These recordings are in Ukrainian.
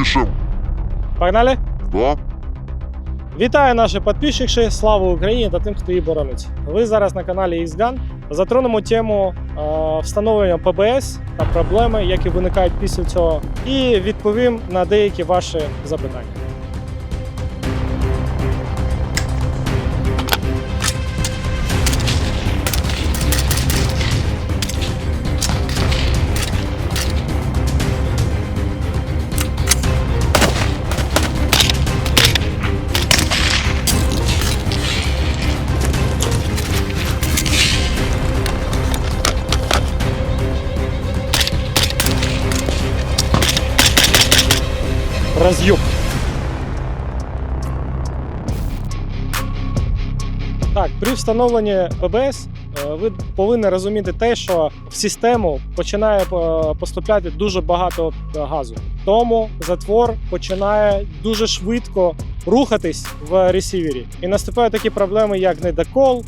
Пишем. Погнали? Да? Вітаю наші підписчики, слава Україні та тим, хто її боронить. Ви зараз на каналі XGAN. Затронемо тему е, встановлення ПБС та проблеми, які виникають після цього, і відповім на деякі ваші запитання. Роз'юб. Так, при встановленні ПБС е, ви повинні розуміти те, що в систему починає е, поступляти дуже багато е, газу. Тому затвор починає дуже швидко рухатись в ресівері. І наступають такі проблеми, як недокол,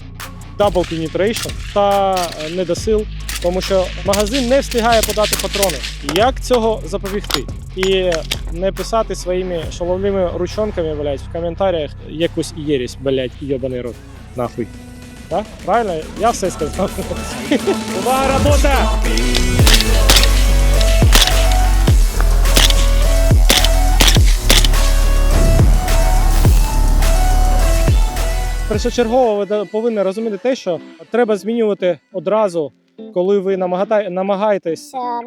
double penetration та недосил, тому що магазин не встигає подати патрони. Як цього запобігти? І не писати своїми шаловними ручонками, блядь, в коментарях якусь єресь, блядь, йобаний рот. Нахуй. Так? Правильно? Я все сказав. Увага, робота! Першочергово ви повинні розуміти те, що треба змінювати одразу, коли ви намагаєтесь е,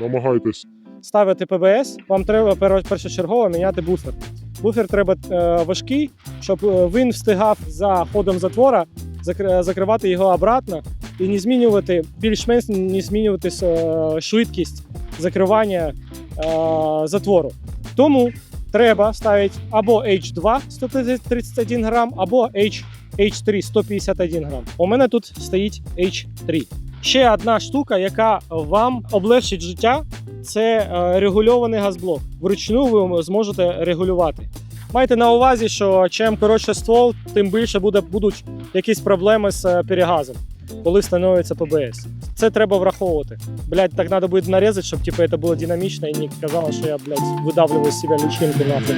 Намагайтесь. Ставити ПБС, вам треба першочергово міняти буфер. Буфер треба е, важкий, щоб е, він встигав за ходом затвора закривати його обратно і не змінювати більш-менш не змінювати е, швидкість закривання затвору. Тому треба ставити або H2 131 грам, або H, H3 151 грам. У мене тут стоїть H3. Ще одна штука, яка вам облегчить життя, це е, регульований газблок. Вручну ви зможете регулювати. Майте на увазі, що чим коротше ствол, тим більше буде, будуть якісь проблеми з е, перегазом, коли встановлюється ПБС. Це треба враховувати. Блять, так треба буде нарізати, щоб типу, це було динамічно і не казало, що я блядь, видавлюю з себе лічинки нахуй.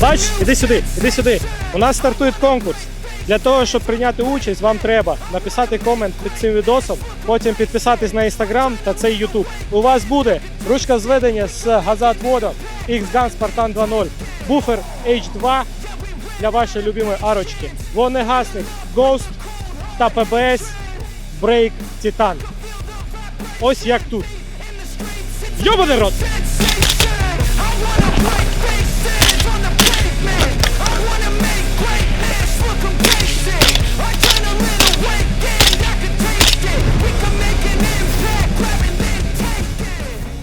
Бач, іди сюди, іди сюди. У нас стартує конкурс. Для того, щоб прийняти участь, вам треба написати комент під цим відосом, потім підписатись на інстаграм та цей ютуб. У вас буде ручка зведення з газоотводом X-Gun Spartan 2.0, буфер H2 для вашої любимої арочки, вогнегасник Ghost та ПБС Break Titan. Ось як тут. Йобаний рот!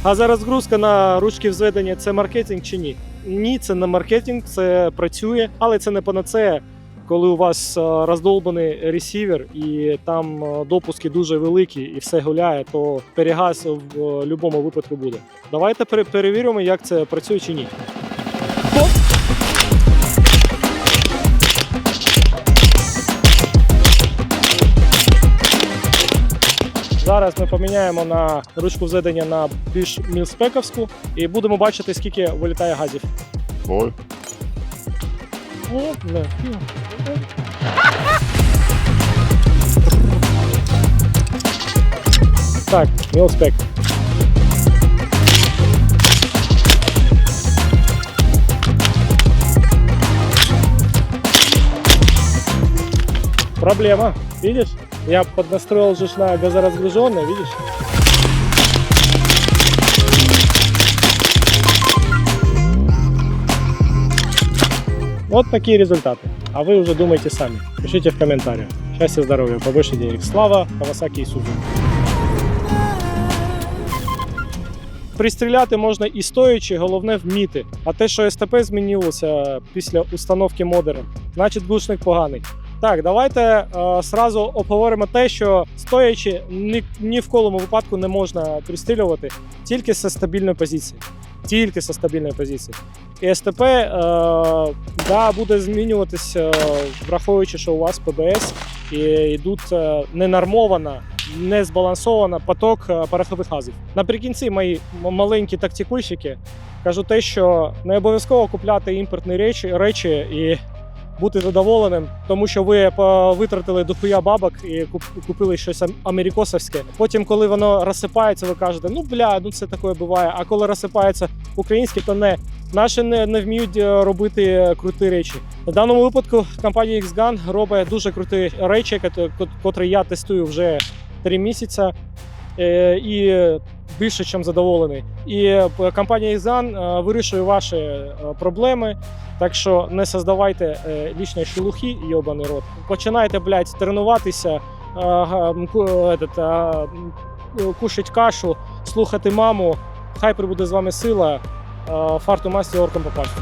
Take. А за розгрузка на ручки взведення це маркетинг чи ні? Ні, це не маркетинг, це працює, але це не панацея. Коли у вас е, роздолбаний ресівер і там е, допуски дуже великі і все гуляє, то перегаз в будь-якому випадку буде. Давайте пере- перевіримо, як це працює чи ні. Зараз ми поміняємо на ручку взведення на більш мілспековську і будемо бачити, скільки вилітає газів. Давай. О, не. Так, мілспек. Проблема, видишь? Я поднастроил же на газоразгруженное, видишь? Вот такие результаты. А вы уже думайте сами. Пишите в комментариях. Счастья, здоровья, побольше денег. Слава, Кавасаки и Сузу. пристріляти можна і стоячи, головне вміти. А те, що СТП змінилося після установки модера, значить глушник поганий. Так, давайте е, сразу обговоримо те, що стоячи ні, ні в колому випадку не можна пристрілювати тільки зі стабільної позиції. Тільки зі стабільної позиції. І СТП е, да, буде змінюватися, враховуючи, що у вас ПБС і йдуть е, ненормована, не збалансована поток е, порохових газів. Наприкінці мої маленькі тактикульщики кажу те, що не обов'язково купляти імпортні речі, речі і бути задоволеним, тому що ви витратили дохуя бабок і купили щось америкосовське. Потім, коли воно розсипається, ви кажете, ну бля, ну це таке буває. А коли розсипається українське, то не. Наші не, не вміють е, робити круті речі. В даному випадку компанія Xgun робить дуже круті речі, кот- кот- котрі я тестую вже три місяці. Е, І більше, ніж задоволений. І е, компанія Xgun е, вирішує ваші е, проблеми. Так що не создавайте лишньої шелухи, йобаний рот. Починайте, блядь, тренуватися, га- м, ку- этот, м, кушать кашу, слухати маму. Хай прибуде з вами сила. Фарту масті орком попасти.